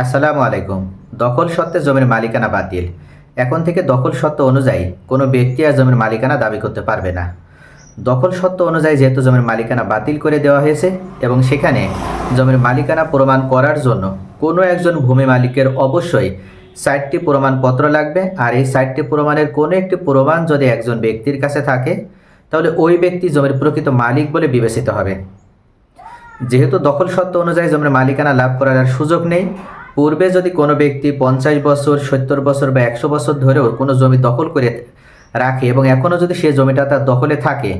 আসসালামু আলাইকুম। দখল সত্ত্বে জমির মালিকানা বাতিল। এখন থেকে দখল সত্ত্ব অনুযায়ী কোনো ব্যক্তি আর জমির মালিকানা দাবি করতে পারবে না। দখল সত্ত্ব অনুযায়ী যেহেতু জমির মালিকানা বাতিল করে দেওয়া হয়েছে এবং সেখানে জমির মালিকানা প্রমাণ করার জন্য কোনো একজন ভূমি মালিকের অবশ্যই সাইটটি প্রমাণপত্র লাগবে। আর এই সাইটটি প্রমাণের কোনো একটি প্রমাণ যদি একজন ব্যক্তির কাছে থাকে, তাহলে ওই ব্যক্তি জমির প্রকৃত মালিক বলে বিবেচিত হবে। যেহেতু দখল সত্ত্ব অনুযায়ী জমির মালিকানা লাভ করার সুযোগ নেই পূর্বে যদি কোনো ব্যক্তি পঞ্চাশ বছর, সত্তর বছর বা একশো বছর ধরেও কোনো জমি দখল করে রাখে এবং এখনও যদি সে জমিটা তার দখলে থাকে,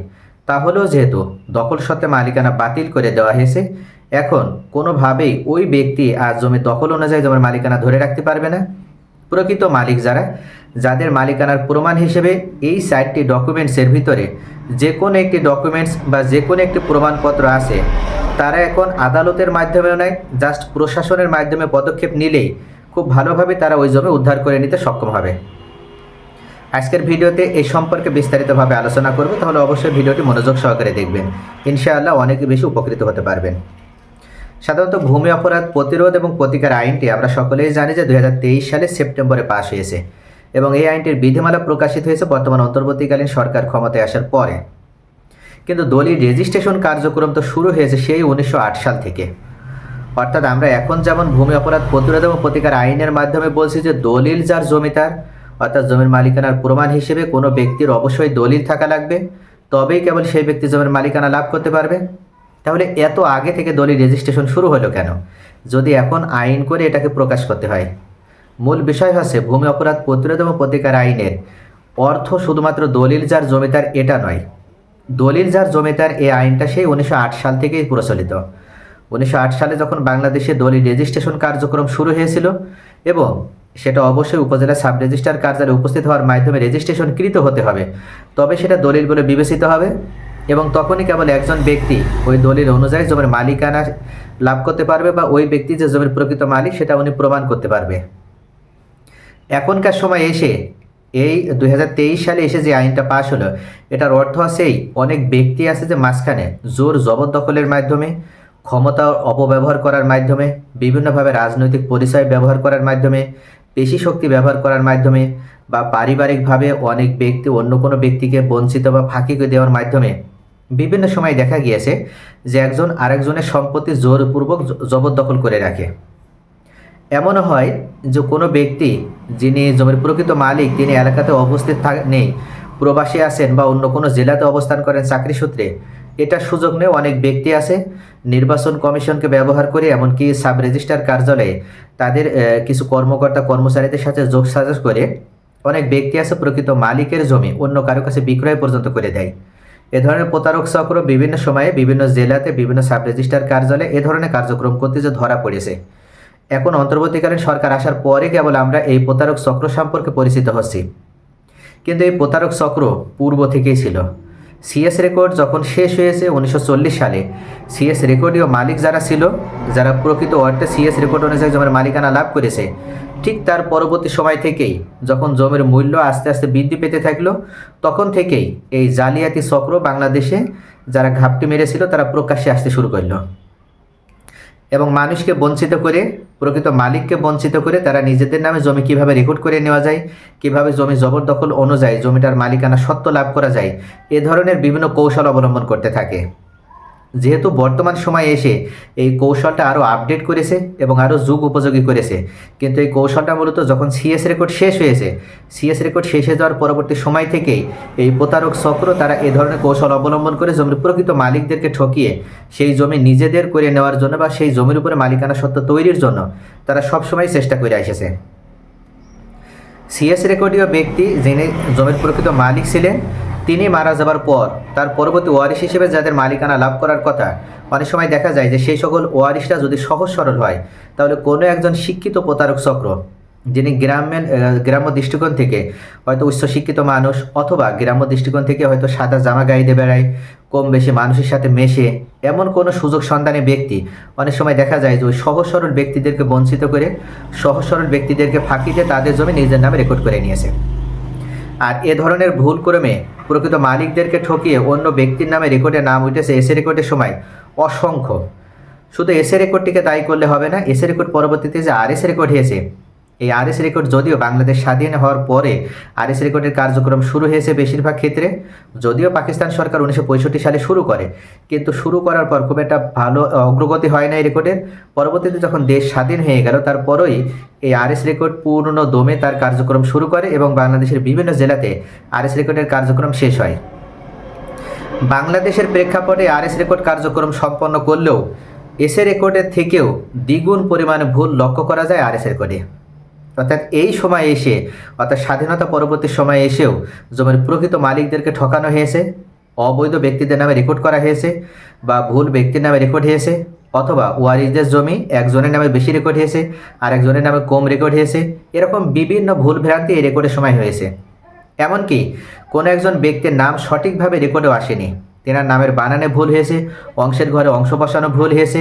তাহলেও যেহেতু দখল সত্ত্বে মালিকানা বাতিল করে দেওয়া হয়েছে, এখন কোনোভাবেই ওই ব্যক্তি আর জমি দখল অনুযায়ী জমির মালিকানা ধরে রাখতে পারবে না। প্রকৃত মালিক যারা, যাদের মালিকানার প্রমাণ হিসেবে এই সাইটটি ডকুমেন্টসের ভিতরে যে কোনো একটি ডকুমেন্টস বা যে কোনো একটি প্রমাণপত্র আছে, তারা এখন আদালতের মাধ্যমেও নয়, জাস্ট প্রশাসনের মাধ্যমে পদক্ষেপ নিলেই খুব ভালোভাবে তারা ওই জমি উদ্ধার করে নিতে সক্ষম হবে। আজকের ভিডিওতে এই সম্পর্কে বিস্তারিতভাবে আলোচনা করব, তাহলে অবশ্যই ভিডিওটি মনোযোগ সহকারে দেখবেন। ইনশাআল্লাহ অনেক বেশি উপকৃত হতে পারবেন। সাধারণত ভূমি অপরাধ, প্রতিরোধ এবং প্রতিকার আইনটি আমরা সকলেই জানি যে দু হাজার তেইশ সালে সেপ্টেম্বরে পাশ হয়েছে এবং এই আইনটির বিধিমালা প্রকাশিত হয়েছে বর্তমান অন্তর্বর্তীকালীন সরকার ক্ষমতায় আসার পরে। কিন্তু দলিল রেজিস্ট্রেশন কার্যক্রম তো শুরু হয়েছে সেই উনিশশো আট সাল থেকে। অর্থাৎ আমরা এখন যেমন ভূমি অপরাধ, প্রতিরোধ এবং প্রতিকার আইনের মাধ্যমে বলছি যে দলিল যার জমিতার অর্থাৎ জমির মালিকানার প্রমাণ হিসেবে কোনো ব্যক্তির অবশ্যই দলিল থাকা লাগবে, তবেই কেবল সেই ব্যক্তি জমির মালিকানা লাভ করতে পারবে। তাহলে এত আগে থেকে দলিল রেজিস্ট্রেশন শুরু হলো কেন? যদি এখন আইন করে এটাকে প্রকাশ করতে হয়। মূল বিষয় হচ্ছে ভূমি অপরাধ প্রতিরোধ এবং প্রতিকার আইনের অর্থ শুধুমাত্র দলিল যার জমিদার এটা নয়। দলিল যার জমিদার এই আইনটা সেই উনিশশো আট সাল থেকেই প্রচলিত। উনিশশো আট সালে যখন বাংলাদেশে দলিল রেজিস্ট্রেশন কার্যক্রম শুরু হয়েছিল এবং সেটা অবশ্যই উপজেলা সাব রেজিস্ট্রার কার্যালয়ে উপস্থিত হওয়ার মাধ্যমে রেজিস্ট্রেশন কৃত হতে হবে, তবে সেটা দলিল বলে বিবেচিত হবে। এবং তখনই কেবল একজন ব্যক্তি ওই দলিল অনুযায়ী জমির মালিকানা লাভ করতে পারবে বা ওই ব্যক্তি যে জমির প্রকৃত মালিক, সেটা উনি প্রমাণ করতে পারবে। এখনকার সময় এসে, এই দুই হাজার তেইশ সালে এসে যে আইনটা পাশ হলো, এটার অর্থ আছেই অনেক ব্যক্তি আছে যে মাঝখানে জোর জবরদখলের মাধ্যমে, ক্ষমতা অপব্যবহার করার মাধ্যমে, বিভিন্নভাবে রাজনৈতিক পরিচয় ব্যবহার করার মাধ্যমে, পেশি শক্তি ব্যবহার করার মাধ্যমে বা পারিবারিকভাবে অনেক ব্যক্তি অন্য কোনো ব্যক্তিকে বঞ্চিত বা ফাঁকি দেওয়ার মাধ্যমে বিভিন্ন সময় দেখা গিয়েছে যে একজন আরেকজনের সম্পত্তি জোরপূর্বক জবরদখল করে রাখে। এমনও হয় যে কোনো ব্যক্তি যিনি জমির প্রকৃত মালিক, তিনি এলাকাতে অবস্থিত নেই, প্রবাসী আছেন বা অন্য কোনো জেলাতে অবস্থান করেন চাকরি সূত্রে এটার সুযোগ নিয়ে অনেক ব্যক্তি আছে। নির্বাচন কমিশনকে ব্যবহার করে এমনকি সাব রেজিস্ট্রার কার্যালয়ে তাদের কিছু কর্মকর্তা কর্মচারীদের সাথে যোগ সাজস করে অনেক ব্যক্তি আছে প্রকৃত মালিকের জমি অন্য কারও কাছে বিক্রয় পর্যন্ত করে দেয়। এ ধরনের প্রতারক চক্র বিভিন্ন সময়ে বিভিন্ন জেলাতে বিভিন্ন সাব রেজিস্ট্রার কার্যালয়ে এ ধরনের কার্যক্রম করতে যে ধরা পড়েছে। এখন অন্তর্বর্তীকালীন সরকার আসার পরে কেবল আমরা এই প্রতারক চক্র সম্পর্কে পরিচিত হচ্ছি। কিন্তু এই প্রতারক চক্র পূর্ব থেকেই ছিল। সিএস রেকর্ড যখন শেষ হয়েছে উনিশশো চল্লিশ সালে সিএস রেকর্ডীয় মালিক যারা ছিল, যারা প্রকৃত অর্থে সিএস রেকর্ড অনুযায়ী জমির মালিকানা লাভ করেছে, ঠিক তার পরবর্তী সময় থেকেই যখন জমির মূল্য আস্তে আস্তে বৃদ্ধি পেতে থাকল, তখন থেকেই এই জালিয়াতি চক্র বাংলাদেশে যারা ঘাপটি মেরেছিল তারা প্রকাশ্যে আসতে শুরু করল। এবং মানুষকে বঞ্চিত করে, প্রকৃত মালিককে বঞ্চিত করে তারা নিজেদের নামে জমি কীভাবে রেকর্ড করে নেওয়া যায়, কীভাবে জমি জবরদখল অনুযায়ী জমিটার মালিকানা সত্ত্ব লাভ করা যায়, এ ধরনের বিভিন্ন কৌশল অবলম্বন করতে থাকে। যেহেতু বর্তমান সময়ে এসে এই কৌশলটা আরও আপডেট করেছে এবং আরও যুগ উপযোগী করেছে। কিন্তু এই কৌশলটা মূলত যখন সিএস রেকর্ড শেষ হয়েছে সিএস রেকর্ড শেষ হয়ে যাওয়ার পরবর্তী সময় থেকেই এই প্রতারক চক্র তারা এ ধরনের কৌশল অবলম্বন করে জমির প্রকৃত মালিকদেরকে ঠকিয়ে সেই জমি নিজেদের করে নেওয়ার জন্য বা সেই জমির উপরে মালিকানা সত্ত্ব তৈরির জন্য তারা সবসময় চেষ্টা করে এসেছে সিএস রেকর্ডীয় ব্যক্তি যিনি জমির প্রকৃত মালিক ছিলেন তিনি মারা যাবার পর, তার পরবর্তী ওয়ারিশ হিসেবে যাদের মালিকানা লাভ করার কথা, অনেক সময় দেখা যায় যে সেই সকল ওয়ারিশরা যদি সহজ সরল হয়, তাহলে কোনো একজন শিক্ষিত প্রতারক চক্র, যিনি গ্রামের গ্রাম্য দৃষ্টিকোণ থেকে হয়তো উচ্চ শিক্ষিত মানুষ অথবা গ্রাম্য দৃষ্টিকোণ থেকে হয়তো সাদা জামা দিয়ে বেড়ায়, কম বেশি মানুষের সাথে মেশে, এমন কোনো সুযোগ সন্ধানী ব্যক্তি, অনেক সময় দেখা যায় যে ওই সহজ সরল ব্যক্তিদেরকে বঞ্চিত করে, সহজ সরল ব্যক্তিদেরকে ফাঁকি দিয়ে তাদের জমি নিজের নামে রেকর্ড করে নিয়েছে। আর এ ধরনের ভুল ক্রমে প্রকৃত মালিকদেরকে ঠকিয়ে অন্য ব্যক্তির নামে রেকর্ডে নাম উঠেছে এসে রেকর্ডের সময় অসংখ্য। শুধু এসে রেকর্ডটিকে দায়ী করলে হবে না, এসে রেকর্ড পরবর্তীতে যে আর এসে রেকর্ড হয়েছে এই আরএস রেকর্ড যদিও বাংলাদেশ স্বাধীন হওয়ার পরে আরএস রেকর্ডের কার্যক্রম শুরু হয়েছে বেশিরভাগ ক্ষেত্রে, যদিও পাকিস্তান সরকার উনিশশো পঁয়ষট্টি সালে শুরু করে। কিন্তু শুরু করার পর খুব একটা ভালো অগ্রগতি হয় না এই রেকর্ডের। পরবর্তীতে যখন দেশ স্বাধীন হয়ে গেল, তারপরেই এই আরএস রেকর্ড পূর্ণ দমে তার কার্যক্রম শুরু করে এবং বাংলাদেশের বিভিন্ন জেলাতে আরএস রেকর্ডের কার্যক্রম শেষ হয়। বাংলাদেশের প্রেক্ষাপটে আরএস রেকর্ড কার্যক্রম সম্পন্ন করলেও এসএ রেকর্ডের থেকেও দ্বিগুণ পরিমাণে ভুল লক্ষ্য করা যায় আরএস রেকর্ডে। অর্থাৎ এই সময় এসে, অর্থাৎ স্বাধীনতা পরবর্তী সময় এসেও জমির প্রকৃত মালিকদেরকে ঠকানো হয়েছে, অবৈধ ব্যক্তিদের নামে রেকর্ড করা হয়েছে বা ভুল ব্যক্তির নামে রেকর্ড হয়েছে, অথবা ওয়ারিসদের জমি একজনের নামে বেশি রেকর্ড হয়েছে আর একজনের নামে কম রেকর্ড হয়েছে, এরকম বিভিন্ন ভুল ভ্রান্তি এই রেকর্ডের সময় হয়েছে। এমনকি কোনো একজন ব্যক্তির নাম সঠিকভাবে রেকর্ডেও আসেনি। তেনার নামের বানানে ভুল হয়েছে, অংশের ঘরে অংশ বসানো ভুল হয়েছে,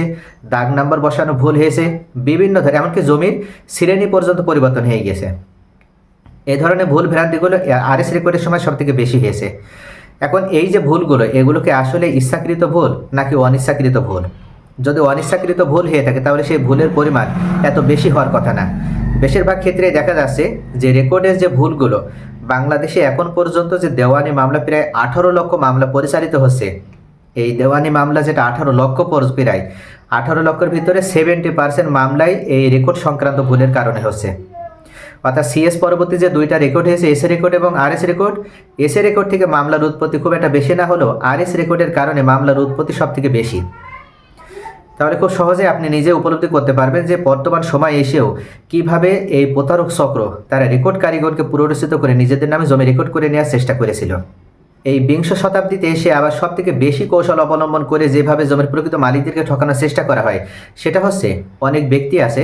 দাগ নাম্বার বসানো ভুল হয়েছে, বিভিন্ন ধরনের, এমনকি জমির শ্রেণি পর্যন্ত পরিবর্তন হয়ে গেছে। এ ধরনের ভুল ভ্রান্তিগুলো আর এস রেকর্ডের সময় সব থেকে বেশি হয়েছে। এখন এই যে ভুলগুলো, এগুলোকে আসলে ইচ্ছাকৃত ভুল নাকি অনিচ্ছাকৃত ভুল? যদি অনিচ্ছাকৃত ভুল হয়ে থাকে, তাহলে সেই ভুলের পরিমাণ এত বেশি হওয়ার কথা না। বেশিরভাগ ক্ষেত্রে দেখা যাচ্ছে যে রেকর্ডের যে ভুলগুলো বাংলাদেশে এখন পর্যন্ত যে দেওয়ানি মামলা প্রায় আঠারো লক্ষ মামলা পরিচালিত হচ্ছে, এই দেওয়ানি মামলা যেটা আঠারো লক্ষ পর প্রায় আঠারো লক্ষের ভিতরে সেভেন্টি পার্সেন্ট মামলাই এই রেকর্ড সংক্রান্ত ভুলের কারণে হচ্ছে। অর্থাৎ সিএস পরবর্তী যে দুইটা রেকর্ড হয়েছে এসএ রেকর্ড এবং আরএস রেকর্ড এসএ রেকর্ড থেকে মামলার উৎপত্তি খুব একটা বেশি না হলেও আর এস রেকর্ডের কারণে মামলার উৎপত্তি সব থেকে বেশি। তাহলে খুব সহজে আপনি নিজে উপলব্ধি করতে পারবেন যে বর্তমান সময় এসেও কীভাবে এই প্রতারক চক্র তারা রেকর্ড কারিগরকে পুনরুচিত করে নিজেদের নামে জমি রেকর্ড করে নেওয়ার চেষ্টা করেছিল। এই বিংশ শতাব্দীতে এসে আবার সব থেকে বেশি কৌশল অবলম্বন করে যেভাবে জমির প্রকৃত মালিকদেরকে ঠকানোর চেষ্টা করা হয়, সেটা হচ্ছে অনেক ব্যক্তি আছে,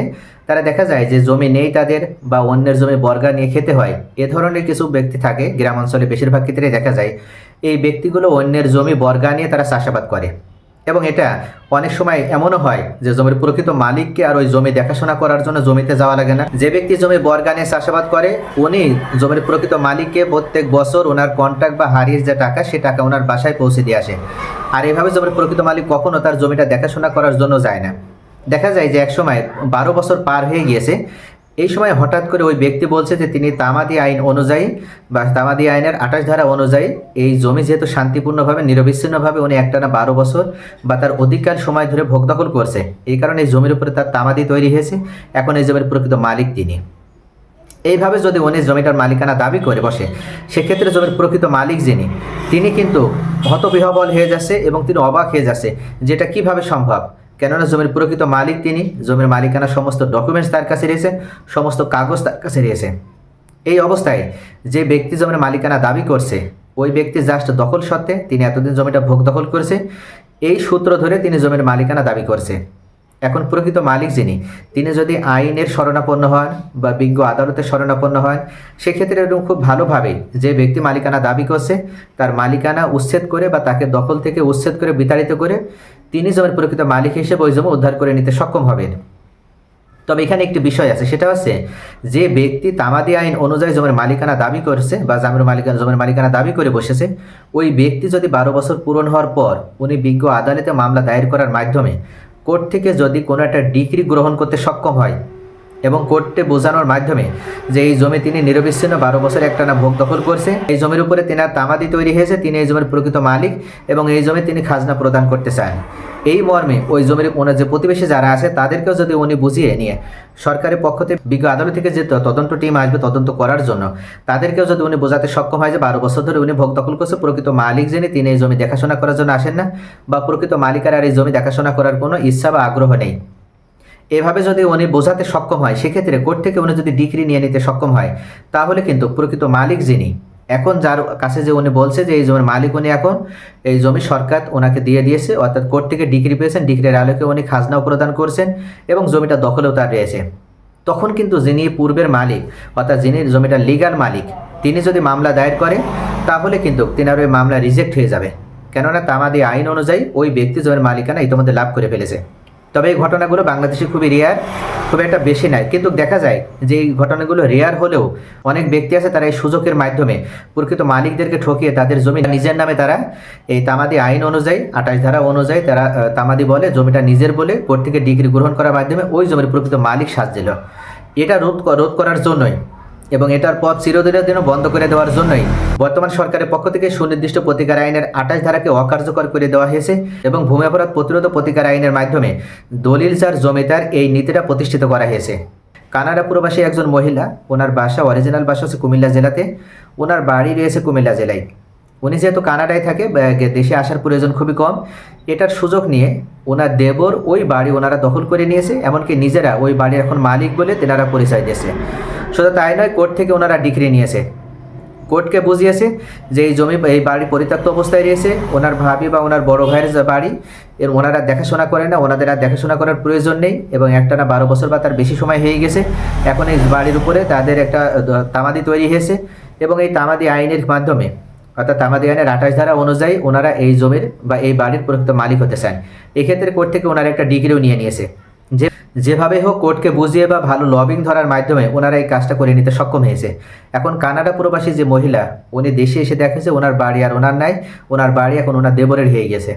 তারা দেখা যায় যে জমি নেই তাদের বা অন্যের জমি বর্গা নিয়ে খেতে হয়। এ ধরনের কিছু ব্যক্তি থাকে গ্রামাঞ্চলে বেশিরভাগ ক্ষেত্রে দেখা যায়, এই ব্যক্তিগুলো অন্যের জমি বর্গা নিয়ে তারা চাষাবাদ করে। এবং এটা অনেক সময় এমনও হয় যে জমির প্রকৃত মালিককে আর ওই জমি দেখাশোনা করার জন্য জমিতে যাওয়া লাগে না। যে ব্যক্তি জমি বর্গানে চাষাবাদ করে, উনি জমির প্রকৃত মালিককে প্রত্যেক বছর ওনার কন্ট্রাক্ট বা হারিয়ে যে টাকা, সে টাকা ওনার বাসায় পৌঁছে দিয়ে আসে। আর এভাবে জমির প্রকৃত মালিক কখনো তার জমিটা দেখাশোনা করার জন্য যায় না। দেখা যায় যে এক সময় বারো বছর পার হয়ে গিয়েছে এই সময় হঠাৎ করে ওই ব্যক্তি বলছে যে তিনি তামাদি আইন অনুযায়ী বা তামাদি আইনের আঠাশ ধারা অনুযায়ী এই জমি যেহেতু শান্তিপূর্ণভাবে, নিরবিচ্ছিন্নভাবে উনি একটানা বারো বছর বা তার অধিকার সময় ধরে ভোগ দখল করছে, এই কারণে এই জমির উপরে তার তামাদি তৈরি হয়েছে, এখন এই জমির প্রকৃত মালিক তিনি। এইভাবে যদি উনি জমিটার মালিকানা দাবি করে বসে, সেক্ষেত্রে জমির প্রকৃত মালিক যিনি, তিনি কিন্তু হতবিহবল হয়ে যাচ্ছে এবং তিনি অবাক হয়ে যাচ্ছে, যেটা কীভাবে সম্ভব? কেননা জমির প্রকৃত মালিক তিনি, জমির মালিকানা সমস্ত ডকুমেন্টস তার কাছে রয়েছে, সমস্ত কাগজ তার কাছে রয়েছে। এই অবস্থায় যে ব্যক্তি জমির মালিকানা দাবি করছে, ওই ব্যক্তি জাস্ট দখল সত্ত্বে তিনি এতদিন জমিটা ভোগ দখল করেছে, এই সূত্র ধরে তিনি জমির মালিকানা দাবি করছে। এখন প্রকৃত মালিক যিনি, তিনি যদি আইনের শরণাপন্ন হন বা বিজ্ঞ আদালতের শরণাপন্ন হন, সেক্ষেত্রে এরকম খুব ভালোভাবে যে ব্যক্তি মালিকানা দাবি করছে, তার মালিকানা উচ্ছেদ করে বা তাকে দখল থেকে উচ্ছেদ করে বিতাড়িত করে তিনি জমির প্রকৃত মালিক হিসেবে ওই জমি উদ্ধার করে নিতে সক্ষম হবেন। তবে এখানে একটি বিষয় আছে, সেটা হচ্ছে যে ব্যক্তি তামাদি আইন অনুযায়ী জমির মালিকানা দাবি করছে বা জমির মালিকানা জমির মালিকানা দাবি করে বসেছে, ওই ব্যক্তি যদি বারো বছর পূরণ হওয়ার পর উনি বিজ্ঞ আদালতে মামলা দায়ের করার মাধ্যমে কোর্ট থেকে যদি কোনো একটা ডিগ্রি গ্রহণ করতে সক্ষম হয় এবং কোর্টে বোঝানোর মাধ্যমে যে এই জমি তিনি নিরবিচ্ছিন্ন বারো বছর একটানা ভোগ দখল করছে। এই জমির উপরে তেনার তামাদি তৈরি হয়েছে, তিনি এই জমির প্রকৃত মালিক এবং এই জমি তিনি খাজনা প্রদান করতে চান। এই মর্মে ওই জমির ওনার যে প্রতিবেশী যারা আছে, তাদেরকেও যদি উনি বুঝিয়ে নিয়ে সরকারের পক্ষ থেকে বিজ্ঞ আদালত থেকে যে তদন্ত টিম আসবে তদন্ত করার জন্য, তাদেরকেও যদি উনি বোঝাতে সক্ষম হয় যে বারো বছর ধরে উনি ভোগ দখল করছে, প্রকৃত মালিক যিনি, তিনি এই জমি দেখাশোনা করার জন্য আসেন না বা প্রকৃত মালিকার আর এই জমি দেখাশোনা করার কোনো ইচ্ছা বা আগ্রহ নেই। এভাবে যদি উনি বোঝাতে সক্ষম হয়, সেক্ষেত্রে কোর্ট থেকে উনি যদি ডিগ্রি নিয়ে নিতে সক্ষম হয়, তাহলে কিন্তু প্রকৃত মালিক যিনি, এখন যার কাছে যে উনি বলছে যে এই জমির মালিক উনি এখন, এই জমি সরকার ওনাকে দিয়ে দিয়েছে, অর্থাৎ কোর্ট থেকে ডিগ্রি পেয়েছেন, ডিগ্রির আলোকে উনি খাজনাও প্রদান করছেন এবং জমিটা দখলেও তার রয়েছে। তখন কিন্তু যিনি পূর্বের মালিক, অর্থাৎ যিনি জমিটার লিগাল মালিক, তিনি যদি মামলা দায়ের করে তাহলে কিন্তু তিনার ওই মামলা রিজেক্ট হয়ে যাবে। কেননা তামাদি আইন অনুযায়ী ওই ব্যক্তি জমির মালিকানা ইতিমধ্যে লাভ করে ফেলেছে। তবে এই ঘটনাগুলো বাংলাদেশে খুবই রেয়ার খুব একটা বেশি নাই। কিন্তু দেখা যায় যে এই ঘটনাগুলো রেয়ার হলেও অনেক ব্যক্তি আছে তারা এই সুযোগের মাধ্যমে প্রকৃত মালিকদেরকে ঠকিয়ে তাদের জমি নিজের নামে তারা এই তামাদি আইন অনুযায়ী, আঠাশ ধারা অনুযায়ী তারা তামাদি বলে, জমিটা নিজের বলে, কোর্ট থেকে ডিগ্রি গ্রহণ করার মাধ্যমে ওই জমির প্রকৃত মালিক সাজছিল। এটা রোধ রোধ করার জন্যই এবং এটার পথ চিরদিনের জন্য বন্ধ করে দেওয়ার জন্যই। বর্তমান সরকারের পক্ষ থেকে সুনির্দিষ্ট প্রতিকার আইনের আঠাশ ধারাকে অকার্যকর করে দেওয়া হয়েছে এবং ভূমি অপরাধ প্রতিরোধ প্রতিকার আইনের মাধ্যমে দলিল যার জমিদার এই নীতিটা প্রতিষ্ঠিত করা হয়েছে। কানাডা প্রবাসী একজন মহিলা, ওনার বাসা, অরিজিনাল বাসা হচ্ছে কুমিল্লা জেলাতে। ওনার বাড়ি রয়েছে কুমিল্লা জেলায়। উনি যেহেতু কানাডায় থাকে দেশে আসার প্রয়োজন খুবই কম, এটার সুযোগ নিয়ে ওনার দেবর ওই বাড়ি ওনারা দখল করে নিয়েছে, এমনকি নিজেরা ওই বাড়ির এখন মালিক বলে তেনারা পরিচয় দিয়েছে। শুধু তাই নয়, কোর্ট থেকে ওনারা ডিগ্রি নিয়েছে। কোর্টকে বুঝিয়েছে যে এই জমি, এই বাড়ি পরিত্যক্ত অবস্থায় রয়েছে। ওনার ভাবি বা ওনার বড় ভাইয়ের যে বাড়ি, এর ওনারা দেখাশোনা করে না, ওনাদের আর দেখাশোনা করার প্রয়োজন নেই এবং একটানা বারো বছর বা তার বেশি সময় হয়ে গেছে। এখন এই বাড়ির উপরে তাদের একটা তামাদি তৈরি হয়েছে এবং এই তামাদি আইনের মাধ্যমে, অর্থাৎ তামাদি আইনের আঠাশ ধারা অনুযায়ী ওনারা এই জমির বা এই বাড়ির প্রকৃত মালিক হতে চান। এক্ষেত্রে কোর্ট থেকে ওনারা একটা ডিগ্রিও নিয়ে নিয়েছে। যেভাবে হোক কোর্টকে বুঝিয়ে বা ভালো লবিং ধরার মাধ্যমে ওনারা এই কাজটা করে নিতে সক্ষম হয়েছে। এখন কানাডা প্রবাসী যে মহিলা, উনি দেশে এসে দেখেছে ওনার বাড়ি আর ওনার নাই, ওনার বাড়ি এখন ওনার দেবরের হয়ে গেছে।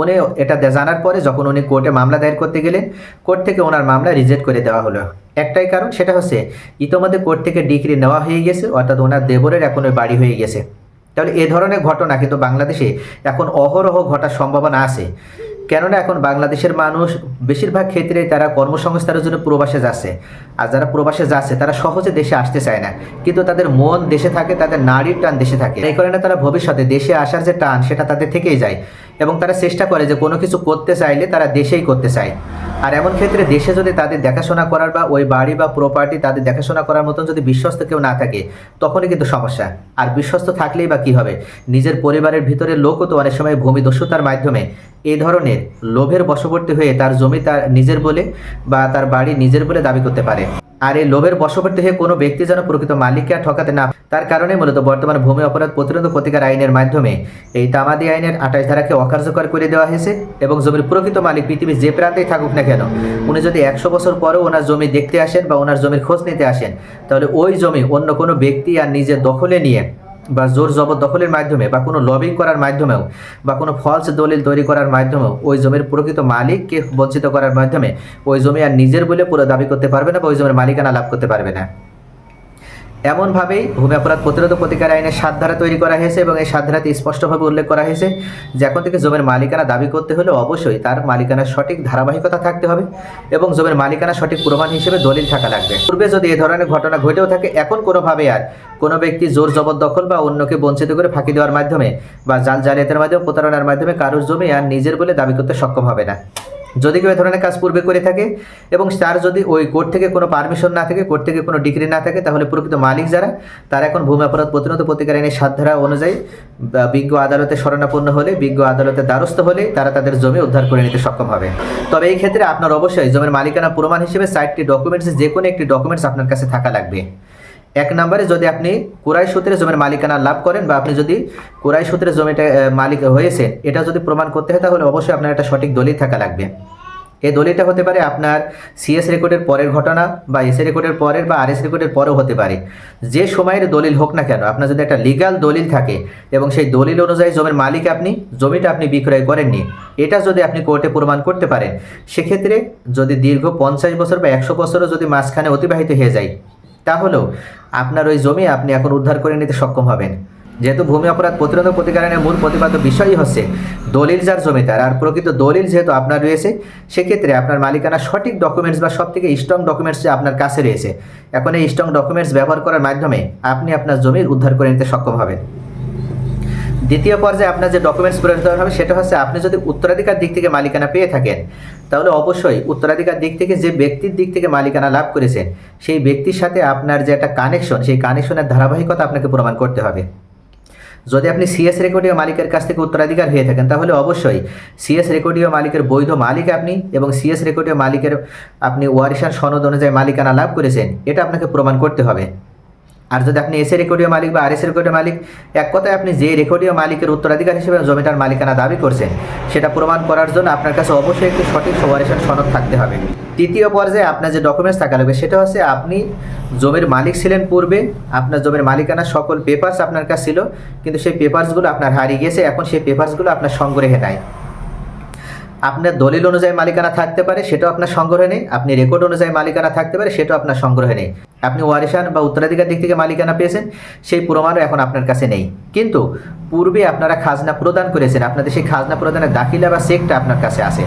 উনি এটা জানার পরে যখন উনি কোর্টে মামলা দায়ের করতে গেলেন, কোর্ট থেকে ওনার মামলা রিজেক্ট করে দেওয়া হলো। একটাই কারণ, সেটা হচ্ছে ইতোমধ্যে কোর্ট থেকে ডিগ্রি নেওয়া হয়ে গেছে, অর্থাৎ ওনার দেবরের এখন ওই বাড়ি হয়ে গেছে। তাহলে এ ধরনের ঘটনা কিন্তু বাংলাদেশে এখন অহরহ ঘটার সম্ভাবনা আছে। কেননা এখন বাংলাদেশের মানুষ বেশিরভাগ ক্ষেত্রে তারা কর্মসংস্থানের জন্য প্রবাসে যাচ্ছে। আর যারা প্রবাসে যাচ্ছে, তারা সহজে দেশে আসতে চায় না। কিন্তু তাদের মন দেশে থাকে, তাদের নারীর টান দেশে থাকে। এই কারণে তারা ভবিষ্যতে দেশে আসার যে টান, সেটা তাদের থেকেই যায়। এবং তারা চেষ্টা করে যে কোনো কিছু করতে চাইলে তারা দেশেই করতে চায়। আর এমন ক্ষেত্রে দেশে যদি তাদের দেখাশোনা করার বা ওই বাড়ি বা প্রপার্টি তাদের দেখাশোনা করার মতন যদি বিশ্বস্ত কেউ না থাকে, তখনই কিন্তু সমস্যা। আর বিশ্বস্ত থাকলেই বা কী হবে? নিজের পরিবারের ভিতরে লোকও তো অনেক সময় ভূমি দস্যুতার মাধ্যমে এ ধরনের লোভের বশবর্তী হয়ে তার জমি তার নিজের বলে বা তার বাড়ি নিজের বলে দাবি করতে পারে। আর এই লোভের বশবর্তী হয়ে কোনো ব্যক্তি যেন প্রকৃত মালিককে আর ঠকাতে না তার কারণে মূলত বর্তমানে ভূমি অপরাধ প্রতিরোধ ক্ষতিকার আইনের মাধ্যমে এই তামাদি আইনের আঠাশ ধারাকে অকার্যকর করে দেওয়া হয়েছে এবং জমির প্রকৃত মালিক পৃথিবীর যে প্রান্তেই থাকুক না কেন, উনি যদি একশো বছর পরেও ওনার জমি দেখতে আসেন বা ওনার জমির খোঁজ নিতে আসেন, তাহলে ওই জমি অন্য কোনো ব্যক্তি আর নিজের দখলে নিয়ে বা জোর জবরদখলের মাধ্যমে বা কোনো লবিং করার মাধ্যমেও বা কোনো ফলস দলিল তৈরি করার মাধ্যমেও ওই জমির প্রকৃত মালিককে বঞ্চিত করার মাধ্যমে ওই জমি আর নিজের বলে পুরো দাবি করতে পারবে না বা ওই জমির মালিকানা লাভ করতে পারবে না। এমনভাবেই ভূমি অপরাধ প্রতিরোধ প্রতিকার আইনের সাত ধারা তৈরি করা হয়েছে এবং এই সাত ধারাতে স্পষ্টভাবে উল্লেখ করা হয়েছে যে এখন থেকে জমির মালিকানা দাবি করতে হলে অবশ্যই তার মালিকানার সঠিক ধারাবাহিকতা থাকতে হবে এবং জমির মালিকানা সঠিক প্রমাণ হিসেবে দলিল থাকা লাগবে। পূর্বে যদি এ ধরনের ঘটনা ঘটেও থাকে, এখন কোনোভাবে আর কোনো ব্যক্তি জোর জবরদখল বা অন্যকে বঞ্চিত করে ফাঁকি দেওয়ার মাধ্যমে বা জাল জালিয়াতের মাধ্যমে প্রতারণার মাধ্যমে কারোর জমি আর নিজের বলে দাবি করতে সক্ষম হবে না। যদি কেউ এ ধরনের কাজ পূর্বে করে থাকে এবং তার যদি ওই কোর্ট থেকে কোনো পারমিশন না থাকে, কোর্ট থেকে কোনো ডিগ্রি না থাকে, তাহলে প্রকৃত মালিক যারা, তারা এখন ভূমি অপরাধ প্রতিরোধ প্রতিকার আইনের সাত ধারা অনুযায়ী বিজ্ঞ আদালতে শরণাপন্ন হলে, বিজ্ঞ আদালতে দ্বারস্থ হলে তারা তাদের জমি উদ্ধার করে নিতে সক্ষম হবে। তবে এই ক্ষেত্রে আপনার অবশ্যই জমির মালিকানা প্রমাণ হিসেবে চারটি ডকুমেন্টস যে কোনো একটি ডকুমেন্টস আপনার কাছে থাকা লাগবে। এক নম্বরে যদি আপনি কুরাই সূত্রে জমির মালিকানা লাভ করেন বা আপনি যদি কুরাই সূত্রে জমিটা মালিক হয়েছে এটা যদি প্রমাণ করতে হয়, তাহলে অবশ্যই আপনার একটা সঠিক দলিল থাকা লাগবে। এই দলিলটা হতে পারে আপনার সিএস রেকর্ডের পরের ঘটনা বা এসএ রেকর্ডের পরের বা আরএস রেকর্ডের পরেও হতে পারে। যে সময়ের দলিল হোক না কেন, আপনার যদি একটা লিগ্যাল দলিল থাকে এবং সেই দলিল অনুযায়ী জমির মালিক আপনি, জমিটা আপনি বিক্রয় করেননি, এটা যদি আপনি কোর্টে প্রমাণ করতে পারেন, সেক্ষেত্রে যদি দীর্ঘ পঞ্চাশ বছর বা একশো বছরও যদি মাঝখানে অতিবাহিত হয়ে যায় তাহলেও আপনার ওই জমি আপনি এখন উদ্ধার করে নিতে সক্ষম হবেন। যেহেতু ভূমি অপরাধ প্রতিরোধ প্রতিকারণের মূল প্রতিপাদ্য বিষয়ই হচ্ছে দলিল যার জমিদার আর প্রকৃত দলিল যেহেতু আপনার রয়েছে, সেক্ষেত্রে আপনার মালিকানা সঠিক ডকুমেন্টস বা সব থেকে স্ট্রং ডকুমেন্টস যে আপনার কাছে রয়েছে, এখন এই স্ট্রং ডকুমেন্টস ব্যবহার করার মাধ্যমে আপনি আপনার জমির উদ্ধার করে নিতে সক্ষম হবেন। দ্বিতীয় পর্যায়ে আপনার যে ডকুমেন্টস প্রয়োজন হবে, সেটা হচ্ছে আপনি যদি উত্তরাধিকার দিক থেকে মালিকানা পেয়ে থাকেন, তাহলে অবশ্যই উত্তরাধিকার দিক থেকে যে ব্যক্তির দিক থেকে মালিকানা লাভ করেছেন, সেই ব্যক্তির সাথে আপনার যে একটা কানেকশন সেই কানেকশনের ধারাবাহিকতা আপনাকে প্রমাণ করতে হবে। যদি আপনি সিএস রেকর্ডীয় মালিকের কাছ থেকে উত্তরাধিকার হয়ে থাকেন, তাহলে অবশ্যই সিএস রেকর্ডীয় মালিকের বৈধ মালিক আপনি এবং সিএস রেকর্ডীয় মালিকের আপনি ওয়ারিশান সনদ অনুযায়ী মালিকানা লাভ করেছেন, এটা আপনাকে প্রমাণ করতে হবে। আর যদি আপনি এসে রেকর্ডীয় মালিক বা আর এস রেকর্ডীয় মালিক, এক কথায় আপনি যে রেকর্ডীয় মালিকের উত্তরাধিকার হিসেবে জমিটার মালিকানা দাবি করছেন, সেটা প্রমাণ করার জন্য আপনার কাছে অবশ্যই একটি সঠিক সুপারিশের সনদ থাকতে হবে। তৃতীয় পর্যায়ে আপনার যে ডকুমেন্টস থাকা লাগবে, সেটা হচ্ছে আপনি জমির মালিক ছিলেন পূর্বে, আপনার জমির মালিকানার সকল পেপার্স আপনার কাছে ছিল, কিন্তু সেই পেপার্সগুলো আপনার হারিয়ে গেছে এখন সেই পেপারসগুলো আপনার সংগ্রহে নাই। আপনার দলিল অনুযায়ী মালিকানা থাকতে পারে, সেটাও আপনার সংগ্রহে নেই। আপনি রেকর্ড অনুযায়ী মালিকানা থাকতে পারে, সেটাও আপনার সংগ্রহে নেই। আপনি ওয়ারিশান বা উত্তরাধিকার দিক থেকে মালিকানা পেয়েছেন, সেই প্রমাণও এখন আপনার কাছে নেই। কিন্তু পূর্বে আপনারা খাজনা প্রদান করেছেন, আপনাদের সেই খাজনা প্রদানের দাখিলা বা চেকটা আপনার কাছে আছে।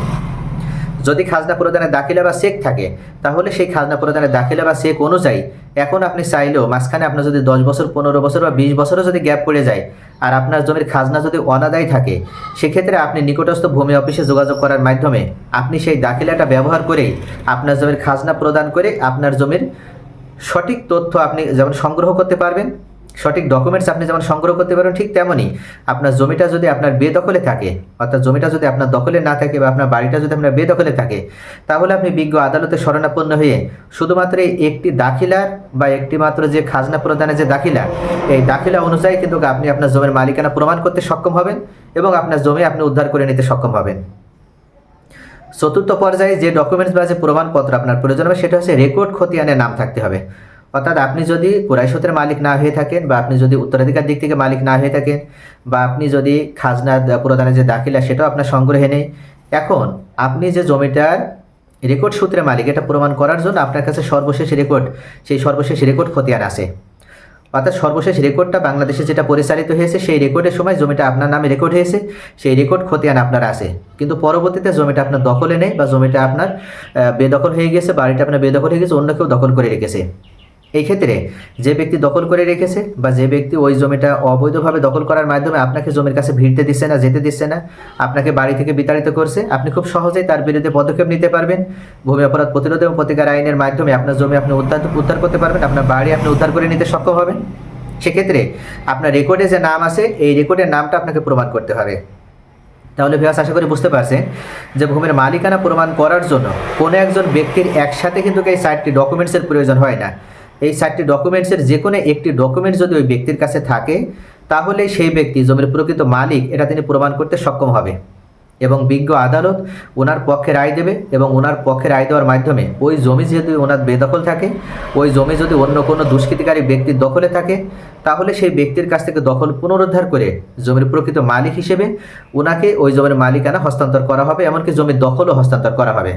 যদি খাজনা প্রদানের দাখিলা বা চেক থাকে, তাহলে সেই খাজনা প্রদানের দাখিলা বা চেক অনুযায়ী এখন আপনি চাইলেও মাঝখানে আপনার যদি দশ বছর, পনেরো বছর বা বিশ বছরও যদি গ্যাপ পড়ে যায় আর আপনার জমির খাজনা যদি অনাদায় থাকে, সেক্ষেত্রে আপনি নিকটস্থ ভূমি অফিসে যোগাযোগ করার মাধ্যমে আপনি সেই দাখিলাটা ব্যবহার করেই আপনার জমির খাজনা প্রদান করে আপনার জমির সঠিক তথ্য আপনি যেমন সংগ্রহ করতে পারবেন সঠিক ডকুমেন্টস আপনি যেমন সংগ্রহ করতে পারেন, ঠিক তেমনই আপনার জমিটা যদি আপনার বেদখলে থাকে, অর্থাৎ জমিটা যদি আপনার দখলে না থাকে বা আপনার বাড়িটা যদি আপনার বেদখলে থাকে, তাহলে আপনি বিজ্ঞ আদালতে শরণাপন্ন হয়ে শুধুমাত্র একটি দাখিলার বা একটি মাত্র যে খাজনা প্রদানের যে দাখিলা, এই দাখিলা অনুযায়ী কিন্তু আপনি আপনার জমির মালিকানা প্রমাণ করতে সক্ষম হবেন এবং আপনার জমি আপনি উদ্ধার করে নিতে সক্ষম হবেন। চতুর্থ পর্যায়ে যে ডকুমেন্টস বা যে প্রমাণপত্র আপনার প্রয়োজন হবে, সেটা হচ্ছে রেকর্ড খতিয়ানের নাম থাকতে হবে। অর্থাৎ আপনি যদি কুরাইশতের মালিক না হয়ে থাকেন বা আপনি যদি উত্তরাধিকার দিক থেকে মালিক না হয়ে থাকেন বা আপনি যদি খাজনা প্রদানের যে দাখিলা সেটাও আপনার সংগ্রহে নেই, এখন আপনি যে জমিটার রেকর্ড সূত্রে মালিক, এটা প্রমাণ করার জন্য আপনার কাছে সর্বশেষ রেকর্ড সেই সর্বশেষ রেকর্ড খতিয়ান আছে। অর্থাৎ সর্বশেষ রেকর্ডটা বাংলাদেশে যেটা পরিচালিত হয়েছে, সেই রেকর্ডের সময় জমিটা আপনার নামে রেকর্ড হয়েছে, সেই রেকর্ড খতিয়ান আপনার আছে। কিন্তু পরবর্তীতে জমিটা আপনার দখলে নেই বা জমিটা আপনার বেদখল হয়ে গেছে, বাড়িটা আপনার বেদখল হয়ে গেছে, অন্য কেউ দখল করে রেখেছে। এই ক্ষেত্রে যে ব্যক্তি দখল করে রেখেছে বা যে ব্যক্তি ওই জমিটা অবৈধভাবে দখল করার মাধ্যমে আপনাকে জমির কাছে ভিড়তে দিচ্ছে না, যেতে দিচ্ছে না, আপনাকে বাড়ি থেকে বিতাড়িত করছে, আপনি খুব সহজেই তার বিরুদ্ধে পদক্ষেপ নিতে পারবেন। ভূমি অপরাধ প্রতিরোধ এবং প্রতিকার আইনের মাধ্যমে আপনার জমি আপনি উদ্ধার উদ্ধার করতে পারবেন, আপনার বাড়ি আপনি উদ্ধার করে নিতে সক্ষম হবেন। সেক্ষেত্রে আপনার রেকর্ডে যে নাম আছে, এই রেকর্ডের নামটা আপনাকে প্রমাণ করতে হবে। তাহলে ভিয়াস আশা করি বুঝতে পারছেন যে ভূমির মালিকানা প্রমাণ করার জন্য কোনো একজন ব্যক্তির একসাথে কিন্তু এই সাইটটি ডকুমেন্টসের প্রয়োজন হয় না। এই চারটি ডকুমেন্টসের যে কোনো একটি ডকুমেন্ট যদি ওই ব্যক্তির কাছে থাকে, তাহলে সেই ব্যক্তি জমির প্রকৃত মালিক, এটা তিনি প্রমাণ করতে সক্ষম হবে। এবং বিজ্ঞ আদালত ওনার পক্ষে রায় দেবে এবং ওনার পক্ষে রায় দেওয়ার মাধ্যমে ওই জমি যদি ওনার বেদখল থাকে, ওই জমি যদি অন্য কোনো দুষ্কৃতিকারী ব্যক্তির দখলে থাকে, তাহলে সেই ব্যক্তির কাছ থেকে দখল পুনরুদ্ধার করে জমির প্রকৃত মালিক হিসেবে ওনাকে ওই জমির মালিকানা হস্তান্তর করা হবে, এমনকি জমির দখলও হস্তান্তর করা হবে।